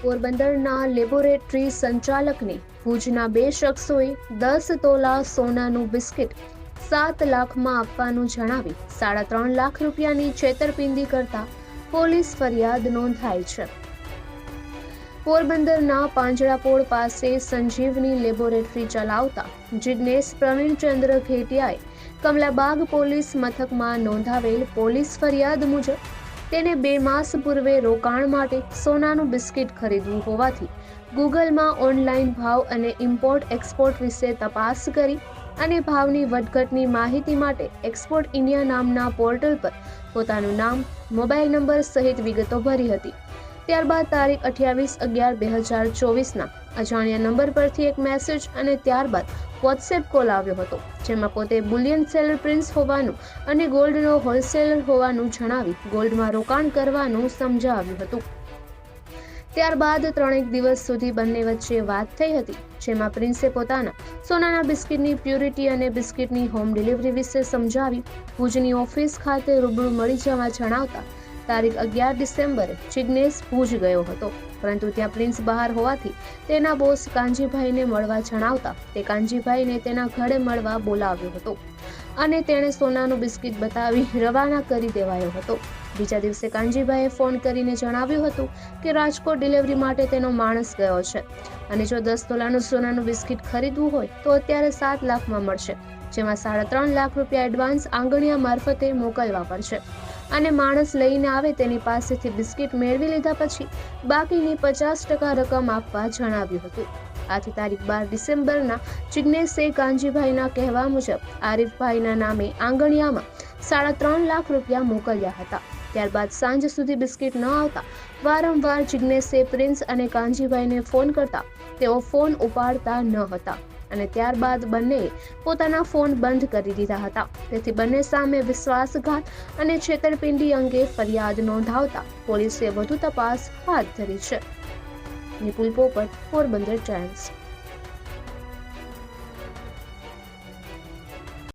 પોરબંદરના લેબોરેટરી સંચાલકને ભુજના બે શખ્સોએ દસ તોલા સોનાનું બિસ્કિટ સાત લાખમાં આપવાનું જણાવી સાડા ત્રણ લાખ રૂપિયાની છેતરપિંડી કરતા પોલીસ ફરિયાદ નોંધાઈ છે. પોરબંદરના પાંજરાપોળ પાસે સંજીવની લેબોરેટરી ચલાવતા જિજ્ઞેશ પ્રવીણચંદ્ર ઘેટિયાએ કમલાબાગ પોલીસ મથકમાં નોંધાવેલ પોલીસ ફરિયાદ મુજબ તેને બે માસ પૂર્વે રોકાણ માટે સોનાનું બિસ્કિટ ખરીદવું હોવાથી ગૂગલમાં ઓનલાઈન ભાવ અને ઇમ્પોર્ટ એક્સપોર્ટ વિશે તપાસ કરી અને ભાવની વધઘટની માહિતી માટે એક્સપોર્ટ ઇન્ડિયા નામના પોર્ટલ પર પોતાનું નામ, મોબાઈલ નંબર સહિત વિગતો ભરી હતી. ત્યારબાદ તારીખ અઠ્યાવીસ અગિયાર બે હજાર ચોવીસના અજાણ્યા નંબર પરથી એક મેસેજ અને ત્યારબાદ વોટ્સએપ કોલ આવ્યો હતો, જેમાં પોતે બુલિયન સેલર પ્રિન્સ હોવાનું અને ગોલ્ડનો હોલસેલર હોવાનું જણાવી ગોલ્ડમાં રોકાણ કરવાનું સમજાવ્યું હતું. ત્યારબાદ ત્રણેક દિવસ સુધી બંને વચ્ચે વાત થઈ હતી, જેમાં પ્રિન્સે પોતાના સોનાના બિસ્કિટની પ્યુરિટી અને બિસ્કિટની હોમ ડિલિવરી વિશે સમજાવી ભુજની ઓફિસ ખાતે રૂબરૂ મળી જવા જણાવતા તારીખ અગિયાર ડિસેમ્બરે જિજ્ઞેશ ભુજ ગયો હતો. પરંતુ ત્યાં પ્રિન્સ બહાર હોવાથી તેના બોસ કાંજીભાઈને મળવા જણાવતા તે કાંજીભાઈને તેના ઘરે મળવા બોલાવ્યો હતો અને તેણે સોનાનું બિસ્કિટ બતાવી રવાના કરી દેવાયો હતો. બીજા દિવસે કાંજીભાઈએ ફોન કરીને જણાવ્યું હતું કે રાજકોટ ડિલિવરી માટે તેનો માણસ ગયો છે અને જો દસ તોલાનું સોનાનું બિસ્કિટ ખરીદવું હોય તો અત્યારે સાત લાખમાં મળશે, જેમાં સાડા ત્રણ લાખ રૂપિયા એડવાન્સ આંગણિયા મારફતે મોકલવા પડશે. અને માણસ લઈને આવે તેની પાસેથી બિસ્કિટ મેળવી લીધા પછી બાકીની પચાસ ટકા રકમ આપવા જણાવ્યું હતું. આથી તારીખ બાર ડિસેમ્બરના જિજ્ઞેશે કાંજીભાઈના કહેવા મુજબ આરિફભાઈના નામે આંગણિયામાં સાડા ત્રણ લાખ રૂપિયા મોકલ્યા હતા. ત્યારબાદ સાંજ સુધી બિસ્કિટ ન આવતા વારંવાર જિજ્ઞેશે પ્રિન્સ અને કાંજીભાઈને ફોન કરતા તેઓ ફોન ઉપાડતા ન હતા. અને ત્યારબાદ બંને પોતાના ફોન બંધ કરી દીધા હતા. તેથી બંને સામે વિશ્વાસઘાત અને છેતરપિંડી અંગે ફરિયાદ નોંધાવતા પોલીસે વધુ તપાસ હાથ ધરી છે. નિપુલ પોપટ, પોરબંદર ટાઈમ્સ.